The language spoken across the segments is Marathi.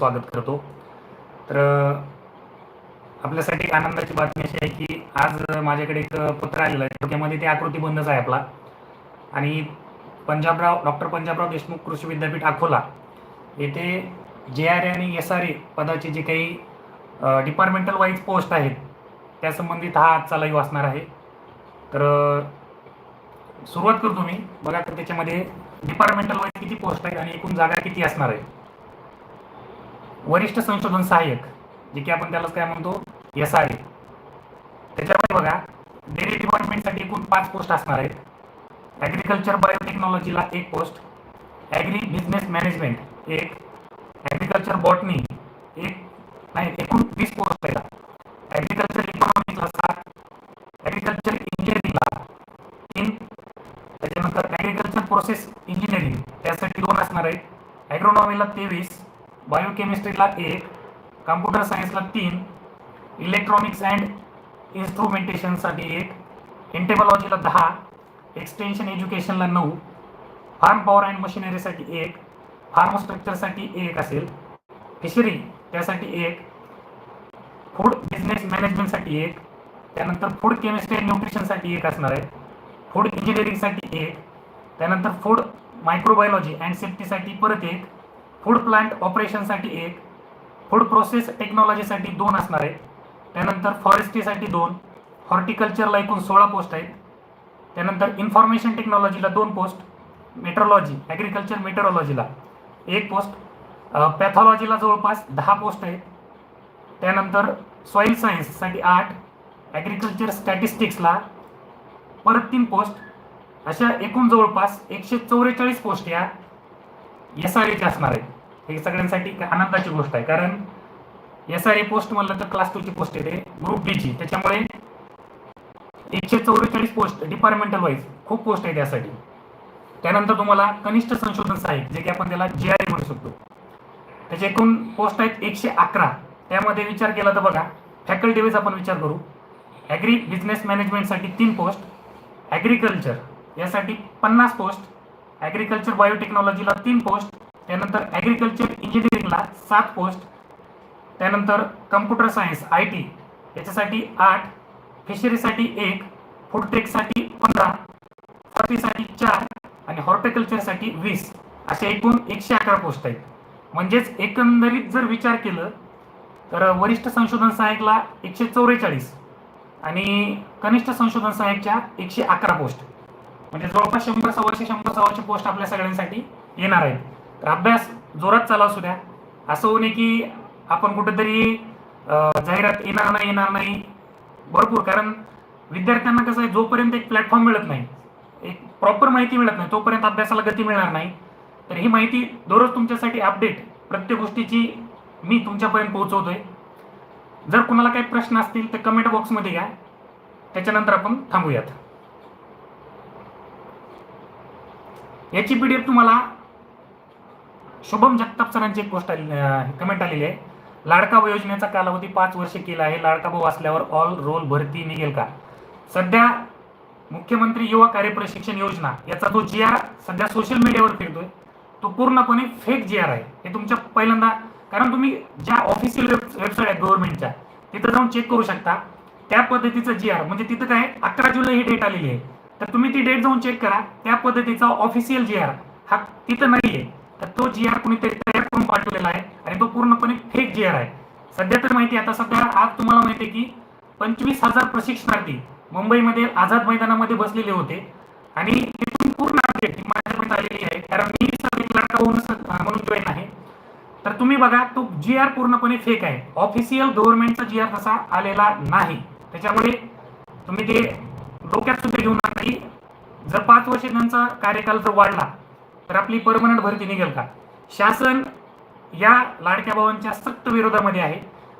स्वागत करतो. तर आपल्यासाठी एक आनंदाची बातमी अशी आहे की आज माझ्याकडे एक पत्र आलेलं आहे. त्यामध्ये ते आकृती बंदच आहे आपला. आणि पंजाबराव डॉक्टर पंजाबराव देशमुख कृषी विद्यापीठ अकोला येथे जे आर ए आणि एस आर ए पदाचे जे काही डिपार्टमेंटल वाईज पोस्ट आहेत त्या संबंधित हा आजचा लाईव्ह असणार आहे. तर सुरुवात करतो मी. बघा तर त्याच्यामध्ये डिपार्टमेंटल वाईज किती पोस्ट आहेत आणि एकूण जागा किती असणार आहे. वरिष्ठ संशोधन सहाय्यक जे की आपण त्यालाच काय म्हणतो? एस आर ए त्याच्यामध्ये बघा डेअरी डिपार्टमेंटसाठी एकूण पाच पोस्ट असणार आहेत. ॲग्रिकल्चर बायोटेक्नॉलॉजीला एक पोस्ट ॲग्री बिझनेस मॅनेजमेंट एक. ॲग्रिकल्चर बॉटनी एक. नाही एकूण वीस पोस्ट आहेत. ॲग्रिकल्चर इकॉनॉमिक्सला सात. ॲग्रिकल्चर इंजिनिअरिंगला तीन. त्याच्यानंतर ॲग्रिकल्चर प्रोसेस इंजिनिअरिंग त्यासाठी दोन असणार आहेत. ॲग्रोनॉमीला तेवीस. बायोकेमिस्ट्रीला एक कम्प्युटर सायन्सला तीन इलेक्ट्रॉनिक्स अँड इन्स्ट्रुमेंटेशनसाठी एक इंटेबॉलॉजीला दहा एक्सटेन्शन एज्युकेशनला नऊ फार्म पॉवर अँड मशिनरीसाठी एक फार्म स्ट्रक्चरसाठी एक असेल फिशरी त्यासाठी एक फूड बिझनेस मॅनेजमेंटसाठी एक त्यानंतर फूड केमिस्ट्री अँड न्यूट्रिशनसाठी एक असणार आहे फूड इंजिनिअरिंगसाठी एक त्यानंतर फूड मायक्रोबायोलॉजी अँड सेफ्टीसाठी परत एक फूड प्लांट ऑपरेशनसाठी एक फूड प्रोसेस टेक्नॉलॉजीसाठी दोन असणार आहेत. त्यानंतर फॉरेस्ट्रीसाठी दोन हॉर्टिकल्चरला एकूण सोळा पोस्ट आहेत. त्यानंतर इन्फॉर्मेशन टेक्नॉलॉजीला दोन पोस्ट मेट्रोलॉजी ॲग्रिकल्चर मेट्रोलॉजीला एक पोस्ट पॅथॉलॉजीला जवळपास दहा पोस्ट आहेत. त्यानंतर सॉईल सायन्ससाठी आठ ॲग्रिकल्चर स्टॅटिस्टिक्सला परत तीन पोस्ट. अशा एकूण जवळपास एकशे चौवेचाळीस पोस्ट या एस आर एचे असणार आहेत हे सगळ्यांसाठी एक आनंदाची गोष्ट आहे. कारण एस आर ए पोस्ट म्हणलं तर क्लास टूची पोस्ट येते. ग्रुप डीची त्याच्यामुळे एकशे चौवेचाळीस पोस्ट डिपार्टमेंटल वाईज खूप पोस्ट आहे त्यासाठी त्यानंतर तुम्हाला कनिष्ठ संशोधन सहाय्यक जे की आपण त्याला जे आर ए म्हणू शकतो. त्याचे एकूण पोस्ट आहेत एकशे अकरा. त्यामध्ये विचार केला तर बघा फॅकल्टी वाईज आपण विचार करू. ॲग्री बिझनेस मॅनेजमेंटसाठी तीन पोस्ट ॲग्रिकल्चर यासाठी पन्नास पोस्ट ॲग्रिकल्चर बायोटेक्नॉलॉजीला तीन पोस्ट त्यानंतर ॲग्रिकल्चर इंजिनिअरिंगला सात पोस्ट त्यानंतर कम्प्युटर सायन्स आय टी याच्यासाठी आठ फिशरीसाठी एक फूडटेकसाठी पंधरा फॉर्टीसाठी चार आणि हॉर्टिकल्चरसाठी वीस असे एकूण एकशे अकरा पोस्ट आहेत. म्हणजेच एकंदरीत जर विचार केलं तर वरिष्ठ संशोधन सहाय्यकला एकशे चौवेचाळीस आणि कनिष्ठ संशोधन सहाय्यकच्या एकशे अकरा पोस्ट म्हणजे जवळपास शंभर सव्वाशे शंभर सव्वाशे पोस्ट आपल्या सगळ्यांसाठी येणार आहेत. तर अभ्यास जोरात चालू असू द्या. असं होऊ नये की आपण कुठेतरी जाहिरात येणार नाही येणार नाही. भरपूर. कारण विद्यार्थ्यांना कसं आहे जोपर्यंत एक प्लॅटफॉर्म मिळत नाही एक प्रॉपर माहिती मिळत नाही तोपर्यंत अभ्यासाला गती मिळणार नाही. तर ही माहिती दररोज तुमच्यासाठी अपडेट प्रत्येक गोष्टीची मी तुमच्यापर्यंत पोहोचवतोय. जर कुणाला काही प्रश्न असतील तर कमेंट बॉक्समध्ये घ्या. त्याच्यानंतर आपण थांबूयात. याची पी डी एफ तुम्हाला शुभम जगताप सरांची एक गोष्ट कमेंट आलेली आहे. लाडका योजनेचा कालावधी पाच वर्ष केला आहे. लाडका भाऊ असल्यावर ऑल रोल भरती निघेल का? सध्या मुख्यमंत्री युवा कार्यप्रशिक्षण योजना याचा जो जी आर सध्या सोशल मीडियावर फिरतोय तो पूर्णपणे फेक जी आर आहे. हे तुमच्या पहिल्यांदा कारण तुम्ही ज्या ऑफिशियल वेबसाईट आहेत गव्हर्नमेंटच्या तिथं जाऊन चेक करू शकता. त्या पद्धतीचं जी आर म्हणजे तिथं काय अकरा जुलै ही डेट आलेली आहे. तर तुम्ही ती डेट जाऊन चेक करा. त्या पद्धतीचा ऑफिशियल जी आर हा तिथं नाही आहे तर तो जी आर कुणीतरी तयार करून पाठवलेला आहे आणि तो पूर्णपणे फेक जी आर आहे. सध्या तर माहिती आहे, आता सध्या आज तुम्हाला माहिती आहे की पंचवीस हजार प्रशिक्षणार्थी मुंबईमध्ये आझाद मैदानामध्ये बसलेले होते. आणि तिथून पूर्ण अपडेट माझ्यापर्यंत आलेली आहे. कारण मी सध्या होऊन म्हणून जॉईन आहे. तर तुम्ही बघा तो जी आर पूर्णपणे फेक आहे. ऑफिशियल गव्हर्नमेंटचा जी आर तसा आलेला नाही. त्याच्यामुळे तुम्ही ते डोक्यात सुद्धा घेऊन नाही की जर पाच वर्ष त्यांचा कार्यकाल जर वाढला तर आपली परमनंट भरती निघेल का? शासन या लाडक्या भावांच्या सक्त विरोधामध्ये आहे.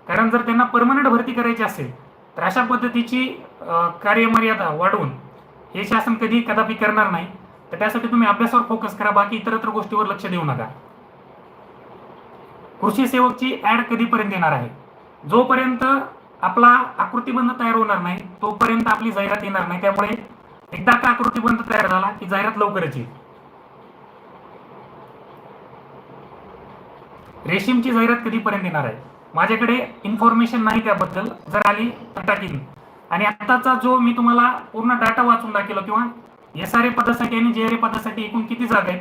कारण जर त्यांना परमनंट भरती करायची असेल तर अशा पद्धतीची कार्यमर्यादा वाढवून हे शासन कधी कदापि करणार नाही. तर त्यासाठी तुम्ही अभ्यासावर फोकस करा बाकी इतरत्र गोष्टीवर लक्ष देऊ नका. कृषी सेवकची ऍड कधीपर्यंत येणार आहे? जोपर्यंत आपला आकृतीबंध तयार होणार नाही तोपर्यंत आपली जाहिरात येणार नाही. त्यामुळे एकदा का आकृतीबंध तयार झाला की जाहिरात लवकरच येईल. रेशीमची जाहिरात कधीपर्यंत येणार आहे? माझ्याकडे इन्फॉर्मेशन नाही त्याबद्दल. जर आली तर टाकीन. आणि आत्ताचा जो मी तुम्हाला पूर्ण डाटा वाचून दाखवला किंवा एस आर ए पदासाठी आणि जे आर ए पदासाठी एकूण किती जागा आहेत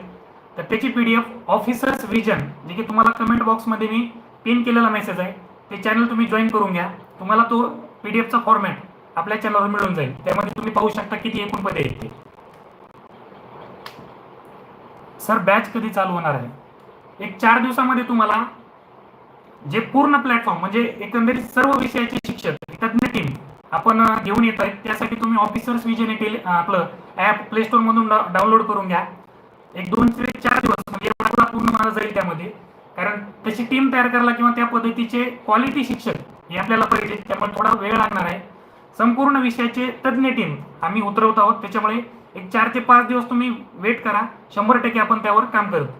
तर त्याची P D F officers vision जे की तुम्हाला कमेंट बॉक्समध्ये मी पिन केलेला मेसेज आहे ते चॅनल तुम्ही जॉईन करून घ्या. तुम्हाला तो पी डी एफचा फॉर्मॅट आपल्या चॅनलवर मिळून जाईल. त्यामध्ये तुम्ही पाहू शकता किती एकूण पदे आहेत ते. सर बॅच कधी चालू होणार आहे? एक चार दिवसामध्ये तुम्हाला जे पूर्ण प्लॅटफॉर्म म्हणजे एकंदरीत सर्व विषयाचे शिक्षक तज्ञ टीम आपण घेऊन येत आहेत. त्यासाठी तुम्ही ऑफिसर्स विजन टेल आपलं ॲप प्ले स्टोर मधून डाउनलोड करून घ्या. एक दोन ते चार दिवस म्हणजे पूर्ण मला जाईल त्यामध्ये. कारण तशी टीम तयार करायला किंवा त्या पद्धतीचे क्वालिटी शिक्षक हे आपल्याला पाहिजे त्यामुळे थोडा वेळ लागणार आहे. संपूर्ण विषयाचे तज्ज्ञ टीम आम्ही उतरवत आहोत. त्याच्यामुळे एक चार ते पाच दिवस तुम्ही वेट करा. शंभर टक्के आपण त्यावर काम करतो.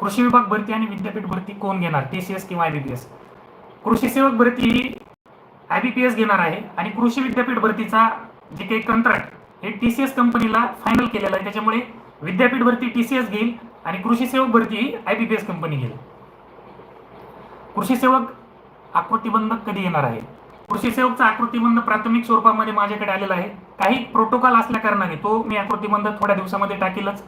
कृषी विभाग भरती आणि विद्यापीठ भरती कोण घेणार? टी सी एस किंवा आयबीपीएस कृषी सेवक भरती ही आयबीपीएस घेणार आहे आणि कृषी विद्यापीठ भरतीचा जे काही कंत्राट हे टी सी एस कंपनीला फायनल केलेलं आहे. त्याच्यामुळे विद्यापीठ भरती टी सी एस घेईल आणि कृषी सेवक भरती ही आयबीपीएस कंपनी घेईल. कृषी सेवक आकृतीबंध कधी येणार आहे? कृषी सेवकचा आकृतीबंध प्राथमिक स्वरूपामध्ये माझ्याकडे आलेला आहे. काही प्रोटोकॉल असल्या कारणाने तो मी आकृतीबंध थोड्या दिवसामध्ये टाकेलच.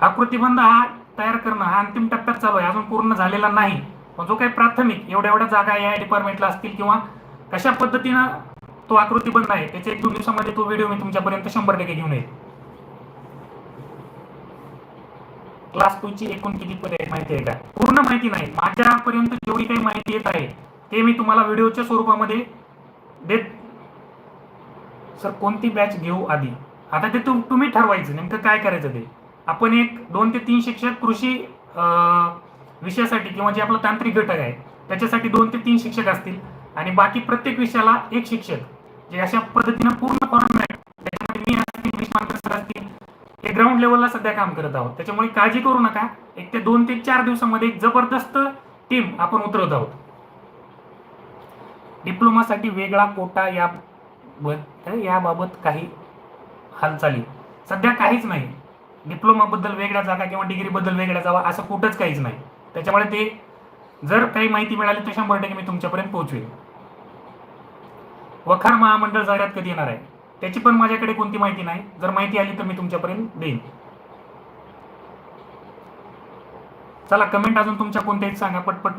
आकृतीबंध हा तयार करणं हा अंतिम टप्प्यात चालू आहे. अजून पूर्ण झालेला नाही. पण जो काही प्राथमिक एवढ्या एवढ्या जागा या डिपार्टमेंटला असतील किंवा कशा पद्धतीनं तो आकृतीबंध आहे त्याच्या एक दोन दिवसामध्ये तो व्हिडिओ मी तुमच्यापर्यंत शंभर टक्के घेऊन येईल. क्लास टू ची एकूण किती पदे आहेत माहिती आहे का? पूर्ण माहिती नाही. माझ्यापर्यंत जेवढी काही माहिती येत आहे ते मी तुम्हाला व्हिडिओच्या स्वरूपामध्ये देत सर कोणती बॅच घेऊ आधी? आता ते तुम तुम्ही ठरवायचं नेमकं काय करायचं ते? आपण एक दोन ते तीन शिक्षक कृषी अं, विषयासाठी किंवा जे आपलं तांत्रिक घटक आहे त्याच्यासाठी दोन ते तीन शिक्षक असतील आणि बाकी प्रत्येक विषयाला एक शिक्षक. जे अशा पद्धतीनं पूर्ण हे ग्राउंड लेवलला सध्या काम करत आहोत. त्याच्यामुळे काळजी करू नका. एक ते दोन ते चार दिवसामध्ये एक जबरदस्त टीम आपण उतरवत आहोत. डिप्लोमासाठी वेगळा कोटा या याबाबत काही हालचाली. सध्या काहीच नाही. डिप्लोमाबद्दल वेगळ्या जागा किंवा डिग्रीबद्दल वेगळ्या जावा असं कुठंच काहीच नाही. त्याच्यामुळे ते जर काही माहिती मिळाली तर शंभर टक्के मी तुमच्यापर्यंत पोहोचवेल वखार महामंडळ जाहिरात कधी येणार आहे? त्याची पण माझ्याकडे कोणती माहिती नाही. जर माहिती आली तर मी तुमच्यापर्यंत देईन. चला कमेंट अजून तुमच्या कोणत्याही सांगा पटपट.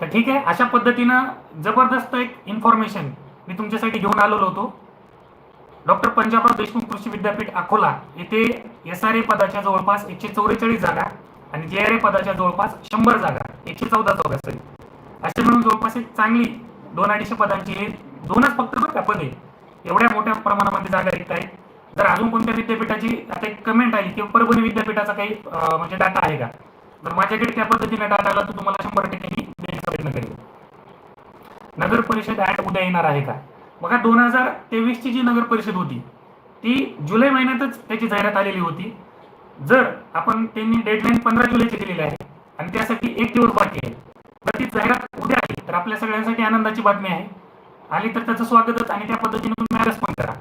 तर ठीक आहे अशा पद्धतीनं जबरदस्त एक इन्फॉर्मेशन मी तुमच्यासाठी घेऊन आलेलो होतो. डॉक्टर पंजाबराव देशमुख कृषी विद्यापीठ अकोला येथे एस आर ए पदाच्या जवळपास एकशे चौवेचाळीस जागा आणि जे आर ए पदाच्या जवळपास शंभर जागा. एकशे चौदा जागा सॉरी असे म्हणून जवळपास एक चांगली दोन अडीचशे पदांची दोनच फक्त बरं का पदे. एवढ्या मोठ्या प्रमाणामध्ये जागा रिक्त आहेत. जर अजून कोणत्या विद्यापीठाची आता एक कमेंट आली किंवा परभणी विद्यापीठाचा काही म्हणजे डाटा आहे का? जर माझ्याकडे त्या पद्धतीने डाटा आला तर तुम्हाला शंभर टक्के मी देण्याचा प्रयत्न करेल नगर परिषद ऍड उद्या येणार आहे का? बघा दोन हजार तेवीस ची जी नगर परिषद होती ती जुलै महिन्यातच त्याची जाहिरात आलेली होती. जर आपण त्यांनी डेडलाईन पंधरा जुलैची दिलेली आहे आणि त्यासाठी एक दिवस बाकी आहे जर ती जाहिरात उद्या आली तर आपल्या सगळ्यांसाठी आनंदाची बातमी आहे. आली तर त्याचं स्वागतच आणि त्या पद्धतीने तुम्ही मॅरेज पण करा.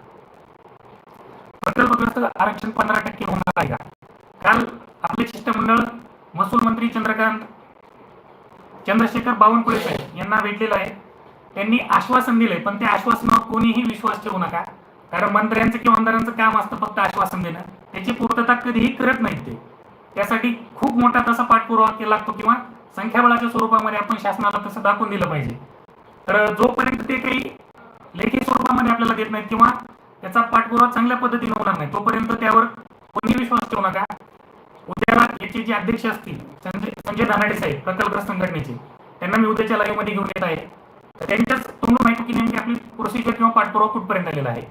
प्रकल्पग्रस्त आरक्षण पंधरा टक्के होणार आहे का? काल आपले शिष्टमंडळ महसूल मंत्री चंद्रकांत चंद्रशेखर बावनकुळे साहेब यांना भेटलेलं आहे. त्यांनी आश्वासन दिलंय पण त्या आश्वासनावर कोणीही विश्वास ठेवू नका. कारण मंत्र्यांचं किंवा आमदारांचं काम असतं फक्त आश्वासन देणं. त्याची पूर्तता कधीही करत नाहीत ते. त्यासाठी खूप मोठा तसा पाठपुरावा केला लागतो किंवा संख्याबळाच्या स्वरूपामध्ये आपण शासनाला तसं दाखवून दिलं पाहिजे. तर जोपर्यंत ते काही लेखी स्वरूपामध्ये आपल्याला देत नाहीत किंवा त्याचा पाठपुरावा चांगल्या पद्धतीने होणार नाही तोपर्यंत त्यावर कोणी विश्वास ठेवू नका. उद्याला याचे जे अध्यक्ष असतील संजय संजय दानाडे साहेब प्रकल्पग्रस्त संघटनेचे त्यांना मी उद्याच्या लाईव्हमध्ये घेऊन येत आहे. तर त्यांच्याच तोंडून माहिती की नेमकी आपली प्रोसिजर किंवा पाठपुरावा कुठपर्यंत आलेला आहे.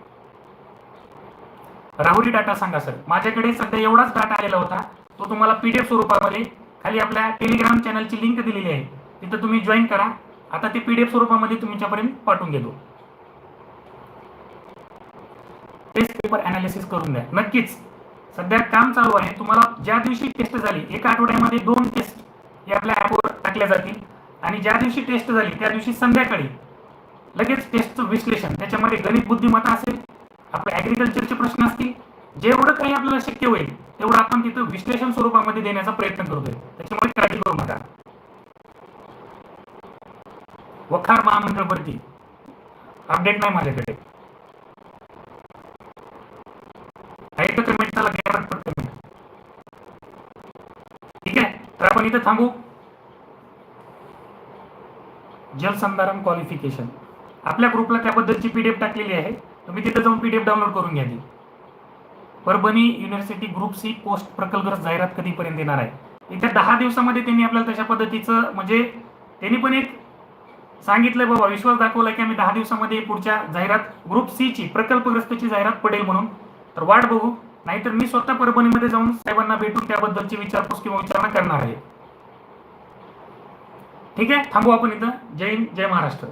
राहुरी डाटा सांगा सर. माझ्याकडे सध्या एवढाच डाटा आलेला होता तो तुम्हाला पीडीएफ स्वरूपामध्ये खाली आपल्या टेलिग्राम चॅनलची लिंक दिलेली आहे. तिथं तुम्ही जॉईन करा. आता ते पीडीएफ स्वरूपामध्ये तुमच्यापर्यंत पाठवून देतो टेस्ट पेपर अनालिसिस करून द्या. नक्कीच. सध्या काम चालू आहे. तुम्हाला ज्या दिवशी टेस्ट झाली एका आठवड्यामध्ये दोन टेस्ट हे आपल्या ॲपवर टाकल्या जातील. आणि ज्या दिवशी टेस्ट झाली त्या दिवशी संध्याकाळी लगेच टेस्टचं विश्लेषण. त्याच्यामध्ये गणित बुद्धिमत्ता असेल आपले ॲग्रिकल्चरचे प्रश्न असतील जेवढं काही आपल्याला शक्य होईल तेवढं आपण तिथं विश्लेषण स्वरूपामध्ये देण्याचा प्रयत्न करतोय. त्याच्यामुळे काळजी करू नका वखार महामंडळ भरती अपडेट नाही माझ्याकडे. आहे कमेंट त्याला कमेंट ठीक आहे? तर आपण इथं थांबू. जलसंधारण क्वालिफिकेशन आपल्या ग्रुपला त्याबद्दलची पीडीएफ टाकलेली आहे. तुम्ही तिथे जाऊन पीडीएफ डाउनलोड करून घ्या ती. Parbhani university group C post प्रकल्पग्रस्त जाहिरात कधीपर्यंत येणार आहे? येत्या दहा दिवसामध्ये त्यांनी आपल्याला तशा पद्धतीचं म्हणजे त्यांनी पण एक सांगितलं बाबा विश्वास दाखवला की आम्ही दहा दिवसामध्ये पुढच्या जाहिरात ग्रुप सी ची प्रकल्पग्रस्तची जाहिरात पडेल म्हणून. तर वाट बघू. नाहीतर मी स्वतः परभणीमध्ये जाऊन साहेबांना भेटून त्याबद्दलची विचारपूस किंवा विचारणा करणार आहे. ठीक आहे? थांबू आपण इथं. जय हिंद जय महाराष्ट्र.